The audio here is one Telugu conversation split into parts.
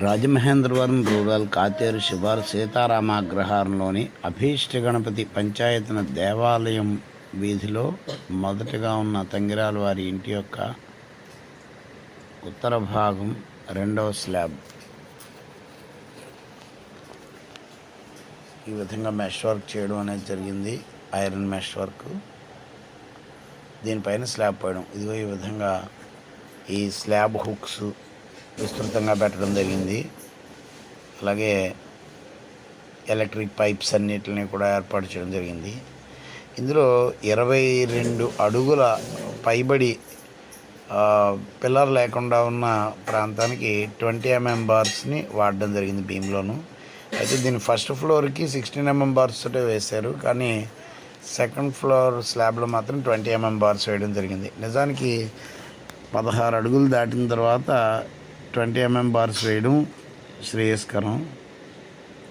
రాజమహేంద్రవరం రూరల్ కాతేరు శివారు సీతారామాగ్రహారంలోని అభీష్ట గణపతి పంచాయతన దేవాలయం వీధిలో మొదటగా ఉన్న తంగిరాల వారి ఇంటి యొక్క ఉత్తర భాగం రెండవ స్లాబ్. ఈ విధంగా మెష్ వర్క్ చేయడం అనేది జరిగింది. Iron mesh work. దీనిపైన స్లాబ్ పోయడం. ఇదిగో ఈ విధంగా ఈ స్లాబ్ హుక్స్ విస్తృతంగా పెట్టడం జరిగింది. అలాగే ఎలక్ట్రిక్ పైప్స్ అన్నిటిని కూడా ఏర్పాటు చేయడం జరిగింది. ఇందులో ఇరవై రెండు అడుగుల పైబడి పిల్లర్ లేకుండా ఉన్న ప్రాంతానికి ట్వంటీ ఎంఎం బార్స్ని వాడడం జరిగింది భీమ్లోను. అయితే దీని ఫస్ట్ ఫ్లోర్కి సిక్స్టీన్ ఎంఎం బార్స్ తోటే వేశారు. కానీ సెకండ్ ఫ్లోర్ స్లాబ్లో మాత్రం ట్వంటీ ఎంఎం బార్స్ వేయడం జరిగింది. నిజానికి పదహారు అడుగులు దాటిన తర్వాత ట్వంటీ ఎంఎం బార్స్ వేయడం శ్రేయస్కరం.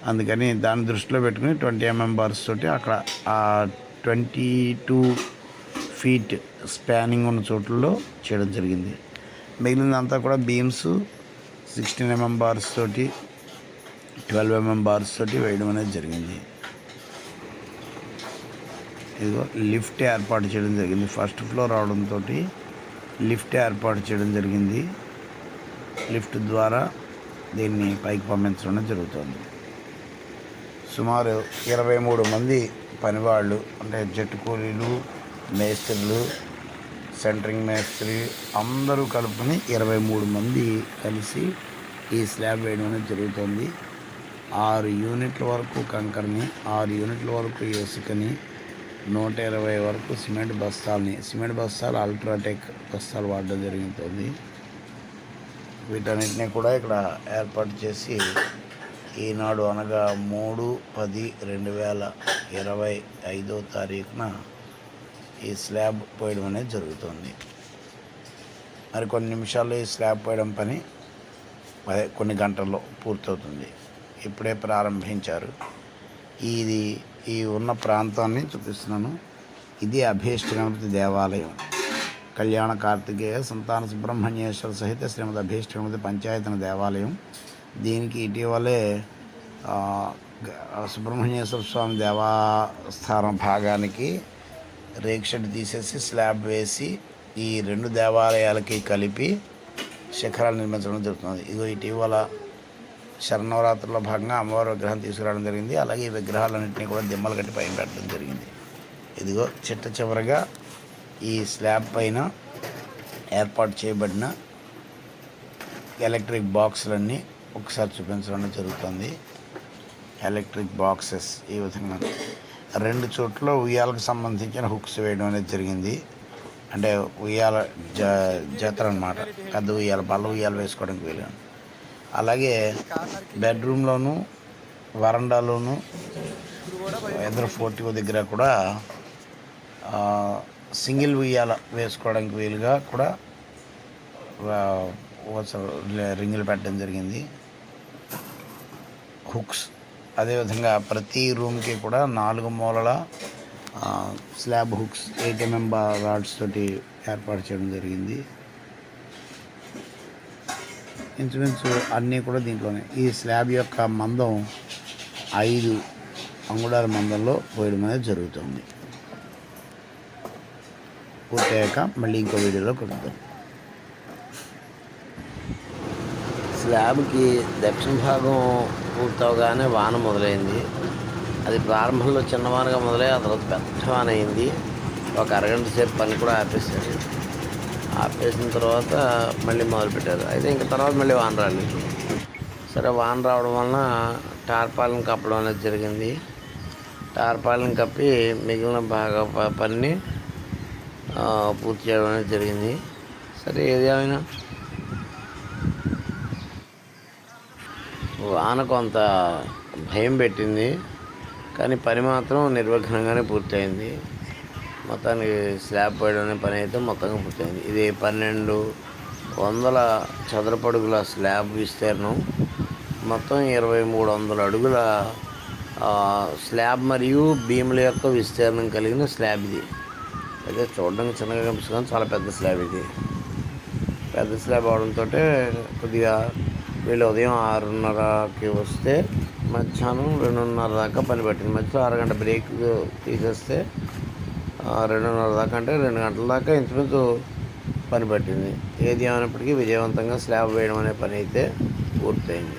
అందుకని దాన్ని దృష్టిలో పెట్టుకుని ట్వంటీ ఎంఎం బార్స్ తోటి అక్కడ ఆ ట్వంటీ టూ ఫీట్ స్పానింగ్ ఉన్న చోట్లలో చేయడం జరిగింది. మిగిలినంతా కూడా బీమ్స్ సిక్స్టీన్ ఎంఎం బార్స్ తోటి ట్వెల్వ్ ఎంఎం బార్స్ తోటి వేయడం అనేది జరిగింది. ఇదిగో లిఫ్ట్ ఏర్పాటు చేయడం జరిగింది. ఫస్ట్ ఫ్లోర్ అవడంతో లిఫ్ట్ ఏర్పాటు చేయడం జరిగింది. లిఫ్ట్ ద్వారా దీన్ని పైకి పంపించడం జరుగుతుంది. సుమారు ఇరవై మూడు మంది పనివాళ్ళు అంటే జట్టు కూలీలు మేస్త్రులు సెంటరింగ్ మేస్త్రి అందరూ కలుపుకొని ఇరవై మూడు మంది కలిసి ఈ స్లాబ్ వేయడం అనేది జరుగుతుంది. ఆరు యూనిట్ల వరకు కంకర్ని ఆరు యూనిట్ల వరకు ఇసుకని నూట ఇరవై వరకు సిమెంట్ బస్తాలని సిమెంట్ బస్తాలు అల్ట్రాటెక్ బస్తాలు వాడడం జరుగుతుంది. వీటన్నిటిని కూడా ఇక్కడ ఏర్పాటు చేసి ఈనాడు అనగా మూడు పది రెండు వేల ఇరవై ఐదో తారీఖున ఈ స్లాబ్ పోయడం అనేది జరుగుతుంది. మరి కొన్ని నిమిషాల్లో ఈ స్లాబ్ పోయడం పని కొన్ని గంటల్లో పూర్తవుతుంది. ఇప్పుడే ప్రారంభించారు. ఇది ఈ ఉన్న ప్రాంతాన్ని చూపిస్తున్నాను. ఇది అభీష్ట గణపతి దేవాలయం. కళ్యాణ కార్తికేయ సంతాన సుబ్రహ్మణ్యేశ్వర సహిత శ్రీమతి అభీష్ట పంచాయతన దేవాలయం. దీనికి ఇటీవలే సుబ్రహ్మణ్యేశ్వర స్వామి దేవస్థానం భాగానికి రేక్షడ్ తీసేసి స్లాబ్ వేసి ఈ రెండు దేవాలయాలకి కలిపి శిఖరాలు నిర్మించడం జరుగుతుంది. ఇదిగో ఇటీవల శరణవరాత్రుల భాగంగా అమ్మవారి విగ్రహం తీసుకురావడం జరిగింది. అలాగే ఈ విగ్రహాలన్నింటినీ కూడా దిమ్మలు కట్టి పైన పెట్టడం జరిగింది. ఇదిగో చిట్ట చివరగా ఈ స్లాబ్ పైన ఏర్పాటు చేయబడిన ఎలక్ట్రిక్ బాక్సులన్నీ ఒకసారి చూపించడం జరుగుతుంది. ఎలక్ట్రిక్ బాక్సెస్ ఈ విధంగా. రెండు చోట్ల ఉయ్యాలకు సంబంధించిన హుక్స్ వేయడం అనేది జరిగింది. అంటే ఉయ్యాల జ జతర అనమాట పెద్ద ఉయ్యాల బల్ల ఉయ్యాలు వేసుకోవడానికి వీలు అలాగే బెడ్రూమ్లోను వరండాలోను ఎదురు ఫోర్టీ దగ్గర కూడా సింగిల్ ఉయ్యాల వేసుకోవడానికి వీలుగా కూడా రింగులు పెట్టడం జరిగింది. హుక్స్. అదేవిధంగా ప్రతి రూమ్కి కూడా నాలుగు మూలల slab hooks eight MM rods తోటి ఏర్పాటు చేయడం జరిగింది. ఇంచుమించు అన్నీ కూడా దీంట్లోనే. ఈ స్లాబ్ యొక్క మందం ఐదు అంగుళాల మందంలో పోయడం అనేది జరుగుతుంది. పూర్తయ్యాక మళ్ళీ ఇంకో వీడియోలో కలుద్దాం. స్లాబ్కి దక్షిణ భాగం పూర్తవగానే వాన మొదలైంది. అది ప్రారంభంలో చిన్నవానగా మొదలై ఆ తర్వాత పెద్ద వాన అయింది. ఒక అరగంట సేపు పని కూడా ఆపేశారు. ఆపేసిన తర్వాత మళ్ళీ మొదలుపెట్టారు. అయితే ఇంకా తర్వాత మళ్ళీ వాన రాలేదు. సరే వాన రావడం వలన టార్పాలను కప్పడం అనేది జరిగింది. టార్పాలను కప్పి మిగిలిన బాగా ప- పనిని పూర్తి చేయడం అనేది జరిగింది. సరే ఏది ఏమైనా? వాన కొంత భయం పెట్టింది. కానీ పని మాత్రం నిర్విఘ్నంగానే పూర్తయింది. మొత్తానికి స్లాబ్ పోయడం అనే పని అయితే మొత్తంగా పూర్తయింది. ఇది పన్నెండు వందల చదరపడుగుల స్లాబ్ విస్తీర్ణం. మొత్తం ఇరవై మూడు వందల అడుగుల స్లాబ్ మరియు భీముల యొక్క విస్తీర్ణం కలిగిన స్లాబ్ ఇది. అయితే చూడడానికి చిన్నగా కనిపిస్తుంది చాలా పెద్ద స్లాబ్ ఇది. పెద్ద స్లాబ్ అవడంతో కొద్దిగా వీళ్ళు ఉదయం ఆరున్నరకి వస్తే మధ్యాహ్నం రెండున్నర దాకా పని పెట్టింది. మధ్యలో అరగంట బ్రేక్ తీసేస్తే ఆ, రెండున్నర దాకా అంటే రెండు గంటల దాకా ఇంచుమించు పని పట్టింది. ఏది ఏమైనప్పటికీ విజయవంతంగా స్లాబ్ వేయడం అనే పని అయితే పూర్తయింది.